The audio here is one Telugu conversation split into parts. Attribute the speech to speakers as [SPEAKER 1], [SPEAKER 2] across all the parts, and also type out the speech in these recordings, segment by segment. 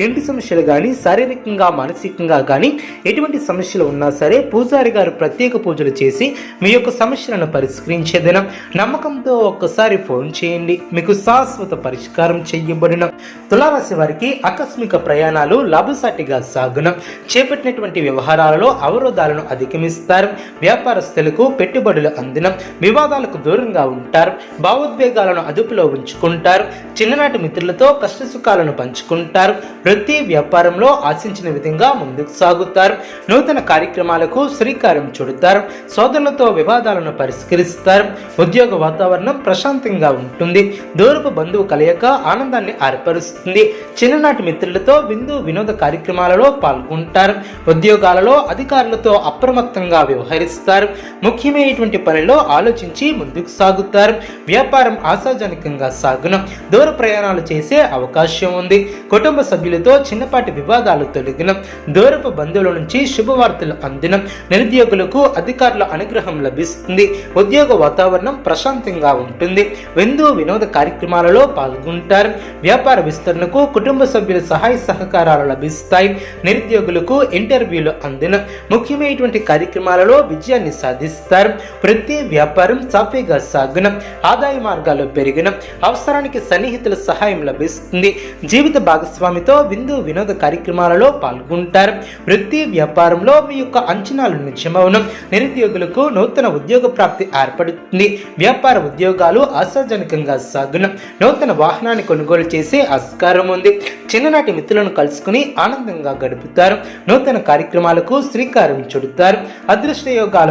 [SPEAKER 1] ఇంటి సమస్యలు కానీ శారీరకంగా మానసికంగా కానీ ఎటువంటి సమస్యలు ఉన్నా సరే పూజారి గారు ప్రత్యేక పూజలు చేసి మీ యొక్క సమస్యలను పరిష్కరించేదిన నమ్మకంతో ఒక్కసారి ఫోన్ చేయండి. మీకు శాశ్వత పరిష్కారం చేయబడిన తులారాశి వారికి ఆకస్మిక ప్రయాణాలు లాభసాటిగా సాగున. చేపట్టినటువంటి వ్యవహారాలలో అవరోధాలను అధిగమిస్తారు. వ్యాపారస్తులకు పెట్టుబడులు అందిన. వివాదాలకు దూరంగా ఉంటారు. భావోద్వేగాలను అదుపులో ఉంచుకుంటారు. చిన్ననాటి మిత్రులతో కష్టసుఖాలను పంచుకుంటారు. వృత్తి వ్యాపారంలో ఆశించిన విధంగా ముందుకు సాగుతారు. నూతన కార్యక్రమాలకు శ్రీకారం చుడతారు. సోదరులతో వివాదాలను పరిష్కరిస్తారు. ఉద్యోగ వాతావరణం ప్రశాంతంగా ఉంటుంది. దూరపు బంధువు కలయిక ఆనందాన్ని ఏర్పరుస్తుంది. చిన్ననాటి మిత్రులతో విందు వినోద కార్యక్రమాలలో పాల్గొంటారు. ఉద్యోగాలలో అధికారులతో అప్రమత్తంగా వ్యవహరిస్తారు. ముఖ్యమైనటువంటి పనిలో ఆలోచించి ముందుకు సాగుతారు. వ్యాపారం ఆశాజనకంగా సాగును. దూర ప్రయాణాలు చేసే అవకాశం ఉంది. కుటుంబ సభ్యులు సభ్యులతో చిన్నపాటి వివాదాలు తొలగిన. దూరపు బంధువుల నుంచి శుభవార్తలు అందిన. నిరుద్యోగులకు అధికారుల అనుగ్రహం లభిస్తుంది. ఉద్యోగ వాతావరణం ప్రశాంతంగా ఉంటుంది. విందు వినోద కార్యక్రమాలలో పాల్గొంటారు. వ్యాపార విస్తరణకు కుటుంబ సభ్యుల సహాయ సహకారాలు లభిస్తాయి. నిరుద్యోగులకు ఇంటర్వ్యూలు అందిన. ముఖ్యమైనటువంటి కార్యక్రమాలలో విజయాన్ని సాధిస్తారు. ప్రతి వ్యాపారం సాఫీగా సాగున. ఆదాయ మార్గాలు పెరిగిన. అవసరానికి సన్నిహితుల సహాయం లభిస్తుంది. జీవిత భాగస్వామితో విందు వినోద కార్యక్రమాలలో పాల్గొంటారు. వృత్తి వ్యాపారంలో మీ యొక్క అంచనాలు నిజమవును. నిరుద్యోగులకు నూతన ఉద్యోగ ప్రాప్తి ఏర్పడుతుంది. వ్యాపార ఉద్యోగాలు ఆశాజనకంగా సాగును. నూతన వాహనాన్ని కొనుగోలు చేసే ఆస్కారం ఉంది. చిన్ననాటి మిత్రులను కలుసుకుని ఆనందంగా గడుపుతారు. నూతన కార్యక్రమాలకు శ్రీకారం చుడతారు. అదృష్ట యోగాలు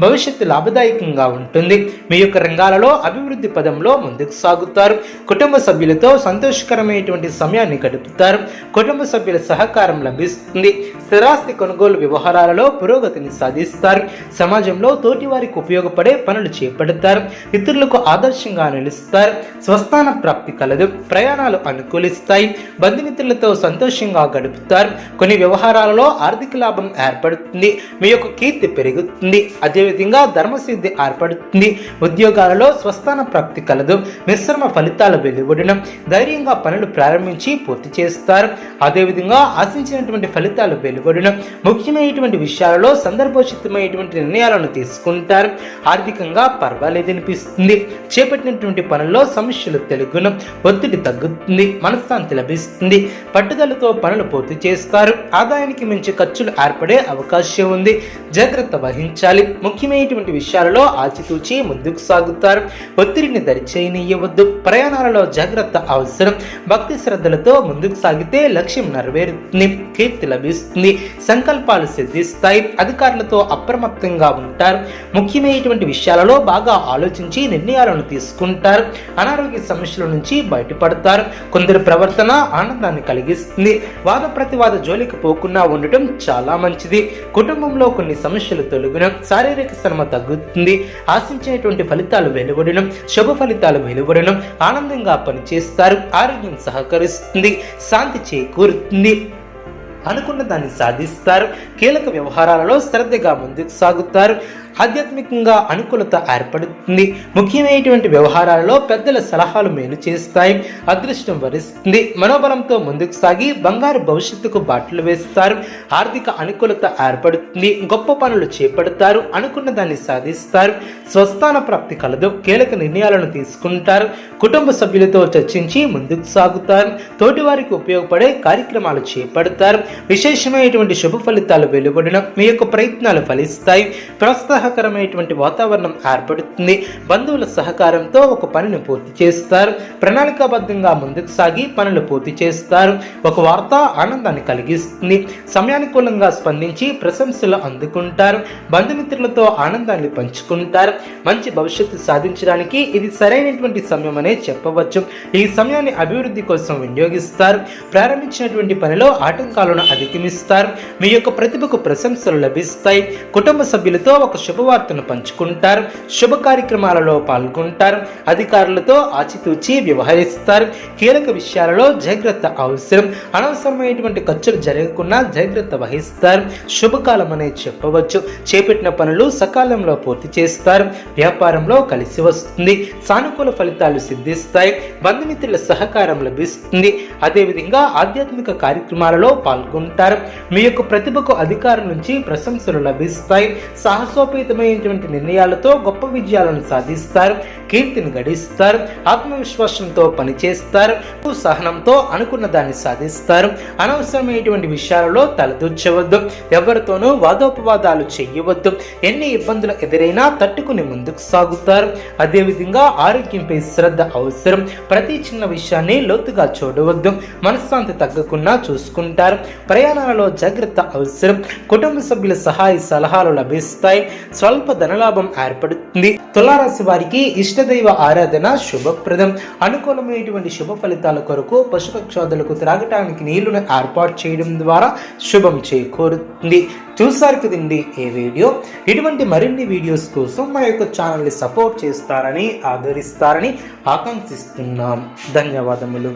[SPEAKER 1] భవిష్యత్తు లాభదాయకంగా ఉంటుంది. మీ యొక్క రంగాలలో అభివృద్ధి పదంలో ముందుకు సాగుతారు. కుటుంబ సభ్యులతో సంతోషకరమైనటువంటి సమయాన్ని గడుపుతారు. కుటుంబ సభ్యుల సహకారం లభిస్తుంది. స్థిరాస్తి కొనుగోలు వ్యవహారాలలో పురోగతిని సాధిస్తారు. సమాజంలో తోటి వారికి ఉపయోగపడే పనులు చేపడతారు. ఇతరులకు ఆదర్శంగా నిలుస్తారు. స్వస్థాన ప్రాప్తి కలదు. ప్రయాణాలు అనుకూలిస్తాయి. బంధుమిత్రులతో సంతోషంగా గడుపుతారు. కొన్ని వ్యవహారాలలో ఆర్థిక లాభం ఏర్పడుతుంది. మీ యొక్క కీర్తి పెరుగుతుంది. అదేవిధంగా ధర్మసిద్ధి ఏర్పడుతుంది. ఉద్యోగాలలో స్వస్థాన ప్రాప్తి కలదు. మిశ్రమ ఫలితాల వెలువడడం ధైర్యంగా పనులు ప్రారంభించి పూర్తి చేస్తారు. అదేవిధంగా ఆశించినటువంటి ఫలితాలు వెలువడడం ముఖ్యమైనటువంటి విషయాలలో సందర్భోచితమైనటువంటి నిర్ణయాలను తీసుకుంటారు. ఆర్థికంగా పర్వాలేదనిపిస్తుంది. చేపట్టినటువంటి పనుల్లో సమస్యలు తెలుగును ఒత్తిడి తగ్గుతుంది. మనశ్శాంతి లభిస్తుంది. పట్టుదలతో పనులు పూర్తి చేస్తారు. ఆదాయానికి మించి ఖర్చులు ఏర్పడే అవకాశం ఉంది. జాగ్రత్త వహించాలి. ముఖ్యమైనటువంటి విషయాలలో ఆచితూచి ముందుకు సాగుతారు. ఒత్తిడిని దరిచేయనీయవద్దు ప్రయాణాలలో జాగ్రత్త అవసరం. భక్తి శ్రద్ధలతో ముందుకు సాగితే లక్ష్యం నెరవేరుతుంది. కీర్తి లభిస్తుంది. సంకల్పాలు సిద్ధిస్తాయి. అధికారులతో అప్రమత్తంగా ఉంటారు. ముఖ్యమైనటువంటి విషయాలలో బాగా ఆలోచించి నిర్ణయాలను తీసుకుంటారు. అనారోగ్య సమస్యల నుంచి బయటపడతారు. కొందరు ప్రవర్తన ఆనందాన్ని కలిగిస్తుంది. వాద ప్రతివాద జోలికి పోకుండా ఉండటం చాలా మంచిది. కుటుంబంలో కొన్ని సమస్యలు తొలగిన శారీరక శ్రమ తగ్గుతుంది. ఆశించేటువంటి ఫలితాలు వెలువడడం శుభ ఫలితాలు వెలువడడం ఆనందంగా పనిచేస్తారు. ఆరోగ్యం సహకరిస్తుంది. శాంతి చేకూరుతుంది. అనుకున్న దాన్ని సాధిస్తారు. కీలక వ్యవహారాలలో శ్రద్ధగా ముందుకు సాగుతారు. ఆధ్యాత్మికంగా అనుకూలత ఏర్పడుతుంది. ముఖ్యమైనటువంటి వ్యవహారాలలో పెద్దల సలహాలు మేలు చేస్తాయి. అదృష్టం వరిస్తుంది. మనోబలంతో ముందుకు సాగి బంగారు భవిష్యత్తుకు బాటలు వేస్తారు. ఆర్థిక అనుకూలత ఏర్పడుతుంది. గొప్ప పనులు చేపడతారు. అనుకున్న దాన్ని సాధిస్తారు. స్వస్థాన ప్రాప్తి కలదు. కీలక నిర్ణయాలను తీసుకుంటారు. కుటుంబ సభ్యులతో చర్చించి ముందుకు సాగుతారు. తోటివారికి ఉపయోగపడే కార్యక్రమాలు చేపడతారు. విశేషమైనటువంటి శుభ ఫలితాలు వెలువడిన మీ యొక్క ప్రయత్నాలు ఫలిస్తాయి. ప్రోత్సాహకరమైనటువంటి వాతావరణం ఏర్పడుతుంది. బంధువుల సహకారంతో ఒక పనిని పూర్తి చేస్తారు. ప్రణాళికాబద్ధంగా ముందుకు సాగి పనులు పూర్తి చేస్తారు. ఒక వార్త ఆనందాన్ని కలిగిస్తుంది. సమయానుకూలంగా స్పందించి ప్రశంసలు అందుకుంటారు. బంధుమిత్రులతో ఆనందాన్ని పంచుకుంటారు. మంచి భవిష్యత్తు సాధించడానికి ఇది సరైనటువంటి సమయం అనే చెప్పవచ్చు. ఈ సమయాన్ని అభివృద్ధి కోసం వినియోగిస్తారు. ప్రారంభించినటువంటి పనిలో ఆటంకాలను అధిగమిస్తారు. మీ యొక్క ప్రతిభకు ప్రశంసలు లభిస్తాయి. కుటుంబ సభ్యులతో ఒక శుభవార్తను పంచుకుంటారు. శుభ కార్యక్రమాలలో పాల్గొంటారు. అధికారులతో ఆచితూచి వ్యవహరిస్తారు. కీలక విషయాలలో జాగ్రత్త అవసరం. అనవసరమైనటువంటి ఖర్చులు జరగకుండా జాగ్రత్త వహిస్తారు. శుభకాలం అనే చెప్పవచ్చు. చేపట్టిన పనులు సకాలంలో పూర్తి చేస్తారు. వ్యాపారంలో కలిసి వస్తుంది. సానుకూల ఫలితాలు సిద్ధిస్తాయి. బంధుమిత్రుల సహకారం లభిస్తుంది. అదేవిధంగా ఆధ్యాత్మిక కార్యక్రమాలలో పాల్గొంటారు మీ యొక్క ప్రతిభకు అధికారం నుంచి ప్రశంసలు లభిస్తాయి. సాహసోపేతమైనటువంటి నిర్ణయాలతో గొప్ప విజయాలను సాధిస్తారు. కీర్తిని గడిస్తారు. ఆత్మవిశ్వాసంతో పనిచేస్తారు. సహనంతో అనుకున్న దాన్ని సాధిస్తారు. అనవసరమైనటువంటి విషయాలలో తలదూర్చవద్దు. ఎవరితోనూ వాదోపవాదాలు చేయవద్దు. ఎన్ని ఇబ్బందులు ఎదురైనా తట్టుకుని ముందుకు సాగుతారు. అదేవిధంగా ఆరోగ్యంపై శ్రద్ధ అవసరం. ప్రతి చిన్న విషయాన్ని లోతుగా చూడవద్దు. మనశ్శాంతి తగ్గకుండా చూసుకుంటారు. ప్రయాణాలలో జాగ్రత్త అవసరం. కుటుంబ సభ్యుల సహాయ సలహాలు లభిస్తాయి. స్వల్ప ధనలాభం ఏర్పడుతుంది. తులారాశి వారికి ఇష్టదైవ ఆరాధన శుభప్రదం. అనుకూలమైనటువంటి శుభ ఫలితాల కొరకు పశుపక్షాదులకు త్రాగటానికి నీళ్ళను ఏర్పాటు చేయడం ద్వారా శుభం చేకూరుతుంది. చూసారు కదండి ఈ వీడియో? ఇటువంటి మరిన్ని వీడియోస్ కోసం మా యొక్క ఛానల్ని సపోర్ట్ చేస్తారని ఆదరిస్తారని ఆకాంక్షిస్తున్నాం. ధన్యవాదములు.